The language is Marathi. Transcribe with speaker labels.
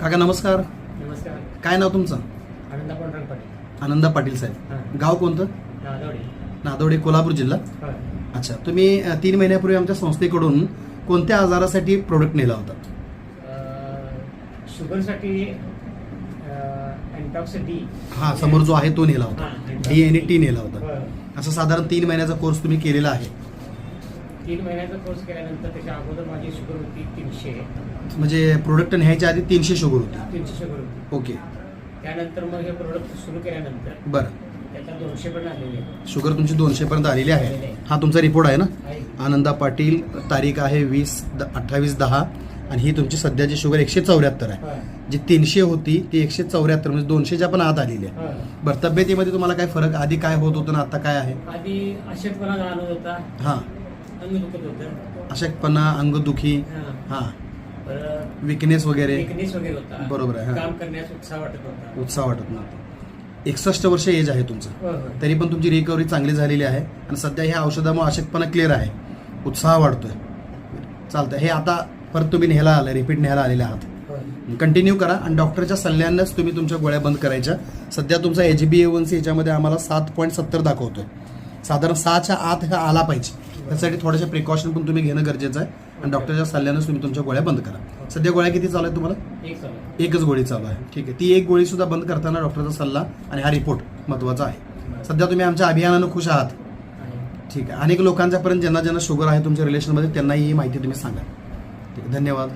Speaker 1: काका नमस्कार.
Speaker 2: नमस्कार.
Speaker 1: काय नाव तुमचं?
Speaker 2: आनंदा पांडुरंग पाटील.
Speaker 1: आनंदा पाटील साहेब. गाव कोणतं?
Speaker 2: नादवडी
Speaker 1: नादवडे कोल्हापूर जिल्हा.
Speaker 2: होय
Speaker 1: अच्छा तुम्ही अ, तीन महिन्यापूर्वी आमच्या संस्थेकडून कोणत्या आजारासाठी प्रोडक्ट नेला होता?
Speaker 2: अं, शुगरसाठी अँटॉक्स डी
Speaker 1: हा समोर जो आहे तो नेला होता. डी आणि टी नेला होता. असं साधारण तीन महिन्याचा कोर्स तुम्ही केलेला आहे.
Speaker 2: तीन महिन्याचा कोर्स केल्यानंतर त्याच्या अगोदर माझी शुगर होती तीनशे.
Speaker 1: म्हणजे प्रोडक्ट न्यायच्या आधी तीनशे शुगर होती.
Speaker 2: तीनशे शुगर होती.
Speaker 1: ओके.
Speaker 2: त्यानंतर मग हे प्रोडक्ट सुरू केल्यानंतर
Speaker 1: बरं.
Speaker 2: त्याच्यात दोनशे पण आलेले.
Speaker 1: शुगर तुमची दोनशे पर्यंत आलेली आहे. हा तुमचा रिपोर्ट आहे ना?
Speaker 2: आहे.
Speaker 1: आनंदा पाटील तारीख आहे वीस द- अठ्ठावीस दहा. आणि ही तुमची सध्याची शुगर एकशे चौऱ्याहत्तर आहे. जी तीनशे होती ती एकशे चौऱ्याहत्तर म्हणजे दोनशेच्या पण आत आलेली आहे. बरं तब्येतीमध्ये तुम्हाला काय फरक? आधी काय होत होतं ना आता काय आहे?
Speaker 2: आधी अशक्तपणा जाणवत होता.
Speaker 1: हां.
Speaker 2: अंग दुखत होतं
Speaker 1: अशक्तपणा अंगदुखी
Speaker 2: हां.
Speaker 1: विकनेस वगैरे.
Speaker 2: Weakness वगैरे होता.
Speaker 1: बरोबर आहे.
Speaker 2: काम करण्यास उत्साह वाटत होता
Speaker 1: उत्साह वाटत नव्हता. एकसष्ट वर्ष एज आहे तुमचं. तरी पण तुमची रिकव्हरी चांगली झालेली आहे. आणि सध्या ह्या औषधामुळे अशक्तपणा क्लिअर आहे. उत्साह वाढतोय. चालतं हे आता परत तुम्ही न्यायला आलं रिपीट न्यायला आलेले आहात. कंटिन्यू करा आणि डॉक्टरच्या सल्ल्यानंच तुम्ही तुमच्या गोळ्या बंद करायच्या. सध्या तुमचा H B A one C याच्यामध्ये आम्हाला सात पॉईंट सत्तर दाखवतोय. साधारण सहाच्या आत हा आला पाहिजे. त्यासाठी थोड्याशा प्रिकॉशन पण तुम्ही घेणं गरजेचं आहे. आणि डॉक्टरच्या सल्ल्यानंच तुम्ही तुमच्या गोळ्या बंद करा. सध्या गोळ्या किती चालू आहेत तुम्हाला? एकच गोळी चालू आहे. ठीक आहे. ती एक गोळी सुद्धा बंद करताना डॉक्टरचा सल्ला आणि हा रिपोर्ट महत्त्वाचा आहे. सध्या तुम्ही आमच्या अभियानानं खुश आहात?
Speaker 2: आहे.
Speaker 1: ठीक आहे. अनेक लोकांच्यापर्यंत ज्यांना ज्यांना शुगर आहे तुमच्या रिलेशनमध्ये त्यांनाही ही माहिती तुम्ही सांगा. ठीक आहे. धन्यवाद.